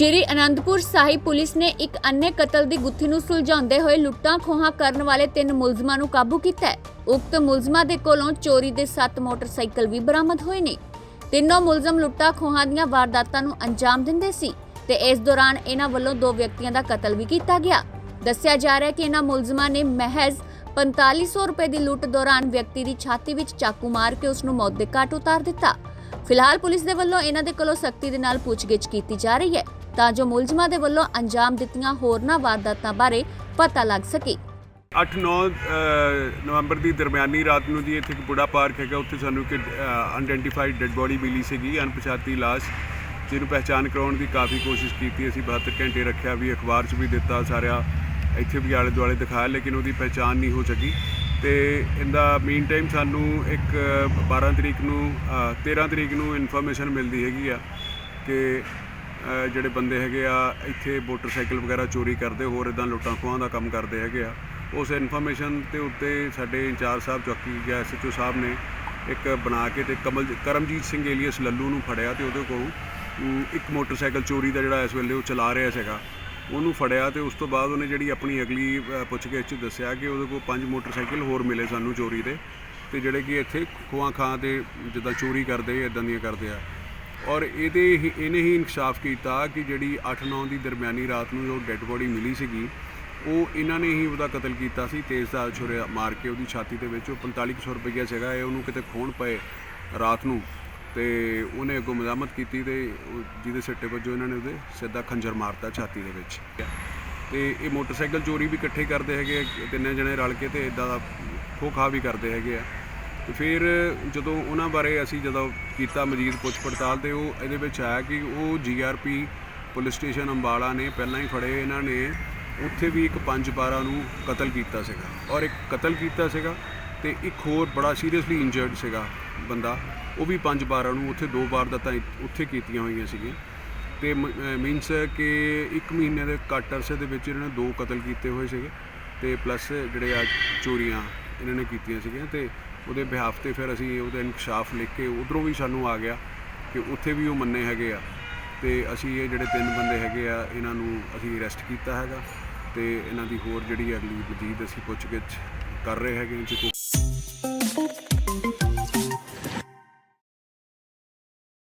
Shri Anandpur Sahib police ਨੇ ਇੱਕ ਅੰਨੇ ਕਤਲ ਦੀ ਗੁੱਥੀ ਨੂੰ ਸੁਲਝਾਉਂਦੇ ਹੋਏ ਲੁੱਟਾਂ ਖੋਹਾਂ ਕਰਨ ਵਾਲੇ ਤਿੰਨ ਮੁਲਜ਼ਮਾਂ ਨੂੰ ਕਾਬੂ ਕੀਤਾ ਹੈ। ਉਕਤ ਮੁਲਜ਼ਮਾਂ ਦੇ ਕੋਲੋਂ ਚੋਰੀ ਦੇ 7 ਮੋਟਰਸਾਈਕਲ ਵੀ ਬਰਾਮਦ ਹੋਏ ਨੇ। ਤਿੰਨੋਂ ਮੁਲਜ਼ਮ ਲੁੱਟਾਂ ਖੋਹਾਂ ਦੀਆਂ ਵਾਰਦਾਤਾਂ ਨੂੰ ਅੰਜਾਮ ਦਿੰਦੇ ਸੀ ਤੇ ਇਸ ਦੌਰਾਨ ਇਹਨਾਂ ਵੱਲੋਂ ਦੋ ਵਿਅਕਤੀਆਂ ਦਾ ਕਤਲ ਵੀ ਕੀਤਾ ਗਿਆ। ਦੱਸਿਆ ਜਾ ਰਿਹਾ ਹੈ ਕਿ ਇਹਨਾਂ ਮੁਲਜ਼ਮਾਂ ਨੇ ਮਹਿਜ਼ 4500 ਰੁਪਏ ਦੀ ਲੁੱਟ ਦੌਰਾਨ ਵਿਅਕਤੀ ਦੀ ਛਾਤੀ ਵਿੱਚ ਚਾਕੂ ਮਾਰ ਕੇ ਉਸ ਨੂੰ ਮੌਤ ਦੇ ਘਾਟ ਉਤਾਰ ਦਿੱਤਾ। ਫਿਲਹਾਲ ਪੁਲਿਸ ਦੇ ਵੱਲੋਂ ਇਹਨਾਂ ਦੇ ਕੋਲੋਂ ਸਖਤੀ ਦੇ ਨਾਲ ਪੁੱਛਗਿੱਛ ਕੀਤੀ ਜਾ ਰਹੀ ਹੈ। ਤਾਂ ਜੋ ਮੁਲਜ਼ਮਾਂ ਦੇ ਵੱਲੋਂ ਅੰਜਾਮ ਦਿੱਤੀਆਂ ਹੋਰਨਾਂ ਵਾਰਦਾਤਾਂ ਬਾਰੇ ਪਤਾ ਲੱਗ ਸਕੇ। 8-9 ਨਵੰਬਰ ਦੀ ਦਰਮਿਆਨੀ ਰਾਤ ਨੂੰ ਜੀ ਇੱਥੇ ਇੱਕ ਬੁੜਾ ਪਾਰਕ ਹੈਗਾ ਉੱਥੇ ਸਾਨੂੰ ਇੱਕ ਅਨਡੈਂਟੀਫਾਈਡ ਡੈੱਡ ਬੋਡੀ ਮਿਲੀ ਸੀਗੀ ਅਣਪਛਾਤੀ ਲਾਸ਼ ਜਿਹਨੂੰ ਪਹਿਚਾਣ ਕਰਾਉਣ ਦੀ ਕਾਫੀ ਕੋਸ਼ਿਸ਼ ਕੀਤੀ। ਅਸੀਂ 72 ਘੰਟੇ ਰੱਖਿਆ ਵੀ ਅਖਬਾਰ 'ਚ ਵੀ ਦਿੱਤਾ ਸਾਰਿਆ ਇੱਥੇ ਵੀ ਆਲੇ ਦੁਆਲੇ ਦਿਖਾਇਆ ਲੇਕਿਨ ਉਹਦੀ ਪਹਿਚਾਣ ਨਹੀਂ ਹੋ ਸਕੀ। ਤੇ ਇਹਦਾ ਮੀਨ ਟਾਈਮ ਸਾਨੂੰ ਇੱਕ 12 ਤਰੀਕ ਨੂੰ ਅ, 13 ਤਰੀਕ ਨੂੰ ਇਨਫੋਰਮੇਸ਼ਨ ਮਿਲਦੀ ਹੈਗੀ ਆ ਕਿ ਜਿਹੜੇ ਬੰਦੇ ਹੈਗੇ ਆ, ਇੱਥੇ ਮੋਟਰਸਾਈਕਲ ਵਗੈਰਾ ਚੋਰੀ ਕਰਦੇ, ਹੋਰ ਇਦਾਂ ਲੁੱਟਾਂ ਖੋਹਾਂ ਦਾ ਕੰਮ ਕਰਦੇ ਹੈਗੇ ਆ। ਉਸ ਇਨਫੋਰਮੇਸ਼ਨ ਤੇ ਉੱਤੇ ਸਾਡੇ ਇੰਚਾਰਜ ਸਾਹਿਬ, ਚੌਕੀ ਗਿਆ ਐਸਐਚਓ ਸਾਹਿਬ ਨੇ ਇੱਕ ਬਣਾ ਕੇ ਤੇ ਕਮਲ, ਕਰਮਜੀਤ ਸਿੰਘ ਏਲੀਅਸ ਲੱਲੂ ਨੂੰ ਫੜਿਆ ਤੇ ਉਹਦੇ ਕੋਲ ਇੱਕ ਮੋਟਰਸਾਈਕਲ ਚੋਰੀ ਦਾ ਜਿਹੜਾ ਇਸ ਵੇਲੇ ਉਹ ਚਲਾ ਰਿਹਾ ਸੀਗਾ। ਉਹਨੂੰ ਫੜਿਆ ਤੇ ਉਸ ਤੋਂ ਬਾਅਦ ਉਹਨੇ ਜਿਹੜੀ ਆਪਣੀ ਅਗਲੀ ਪੁੱਛਗਿੱਛ 'ਚ ਦੱਸਿਆ ਕਿ ਉਹਦੇ ਕੋਲ ਪੰਜ ਮੋਟਰਸਾਈਕਲ ਹੋਰ ਮਿਲੇ ਸਾਨੂੰ ਚੋਰੀ ਦੇ। ਤੇ ਜਿਹੜੇ ਕਿ ਇੱਥੇ ਖੋਹਾਂ ਖਾਂ ਤੇ ਜਿੱਦਾਂ ਚੋਰੀ ਕਰਦੇ ਇਦਾਂ ਦੀਆਂ ਕਰਦੇ ਆ। ਔਰ ਇਹਦੇ ਹੀ, ਇਹਨੇ ਹੀ ਇਨਕਸ਼ਾਫ ਕੀਤਾ ਕਿ ਜਿਹੜੀ 8-9 ਦੀ ਦਰਮਿਆਨੀ ਰਾਤ ਨੂੰ ਜੋ ਡੈੱਡ ਬੋਡੀ ਮਿਲੀ ਸੀਗੀ, ਉਹ ਇਹਨਾਂ ਨੇ ਹੀ ਉਹਦਾ ਕਤਲ ਕੀਤਾ ਸੀ ਤੇਜ਼ਧਾਰ ਛੁਰੇ ਮਾਰ ਕੇ ਉਹਦੀ ਛਾਤੀ ਦੇ ਵਿੱਚ, ਉਹ 4500 ਰੁਪਈਆ ਸੀਗਾ, ਇਹ ਉਹਨੂੰ ਕਿਤੇ ਖੋਣ ਪਏ ਰਾਤ ਨੂੰ ਤੇ ਉਹਨੇ ਅੱਗੋਂ ਮਜ਼ਾਮਤ ਕੀਤੀ ਤੇ ਜਿਹਦੇ ਸਿੱਟੇ ਵੱਜੋਂ ਇਹਨਾਂ ਨੇ ਉਹਦੇ ਸਿੱਧਾ ਖੰਜਰ ਮਾਰਤਾ ਛਾਤੀ ਦੇ ਵਿੱਚ। ਤੇ ਇਹ ਮੋਟਰਸਾਈਕਲ ਚੋਰੀ ਵੀ ਇਕੱਠੇ ਕਰਦੇ ਹੈਗੇ ਤਿੰਨੇ ਜਣੇ ਰਲ ਕੇ ਤੇ ਇਦਾਂ ਦਾ ਖੋਖਾ ਵੀ ਕਰਦੇ ਹੈਗੇ ਆ। ਤੇ ਫਿਰ ਜਦੋਂ ਉਹਨਾਂ ਬਾਰੇ ਅਸੀਂ ਜਦੋਂ ਕੀਤਾ ਮਜੀਦ ਪੁੱਛ ਪੜਤਾਲ ਤੇ ਉਹ ਇਹਦੇ ਵਿੱਚ ਆਇਆ ਕਿ ਉਹ ਜੀਆਰਪੀ ਪੁਲਿਸ ਸਟੇਸ਼ਨ ਅੰਬਾਲਾ ਨੇ ਪਹਿਲਾਂ ਹੀ ਫੜੇ, ਇਹਨਾਂ ਨੇ ਉੱਥੇ ਵੀ ਇੱਕ 5-12 ਨੂੰ ਕਤਲ ਕੀਤਾ ਸੀਗਾ ਔਰ ਇੱਕ ਕਤਲ ਕੀਤਾ ਸੀਗਾ ਤੇ ਇੱਕ ਹੋਰ ਬੜਾ ਸੀਰੀਅਸਲੀ ਇੰਜਰਡ ਸੀਗਾ ਬੰਦਾ, ਉਹ ਵੀ 5-12 ਨੂੰ ਉੱਥੇ ਦੋ ਵਾਰ ਦਾ ਤਾਂ ਉੱਥੇ ਕੀਤੀਆਂ ਹੋਈਆਂ ਸੀਗੀਆਂ। ਤੇ ਮੀਨਸ ਕਿ ਇੱਕ ਮਹੀਨੇ ਦੇ ਘੱਟ ਅਰਸੇ ਦੇ ਵਿੱਚ ਇਹਨਾਂ ਨੇ ਦੋ ਕਤਲ ਕੀਤੇ ਹੋਏ ਸੀਗੇ ਤੇ ਪਲੱਸ ਜਿਹੜੇ ਆ ਚੋਰੀਆਂ ਇਹਨਾਂ ਨੇ ਕੀਤੀਆਂ ਸੀਗੀਆਂ ਤੇ ਉਹਦੇ ਬਿਹਾਫ ਤੇ ਫਿਰ ਅਸੀਂ ਉਹਦਾ ਇਨਕਸ਼ਾਫ ਲਿਖ ਕੇ ਉਧਰੋਂ ਵੀ ਸਾਨੂੰ ਆ ਗਿਆ ਕਿ ਉੱਥੇ ਵੀ ਉਹ ਮੰਨੇ ਹੈਗੇ ਆ। ਤੇ ਅਸੀਂ ਇਹ ਜਿਹੜੇ ਤਿੰਨ ਬੰਦੇ ਹੈਗੇ ਆ, ਇਹਨਾਂ ਨੂੰ ਅਸੀਂ ਅਰੈਸਟ ਕੀਤਾ ਹੈਗਾ ਤੇ ਇਹਨਾਂ ਦੀ ਹੋਰ ਜਿਹੜੀ ਅਗਲੀ ਵਜੀਦ ਅਸੀਂ ਪੁੱਛਗਿੱਛ ਕਰ ਰਹੇ ਹੈਗੇ ਇਹ 'ਚ ਕੋਈ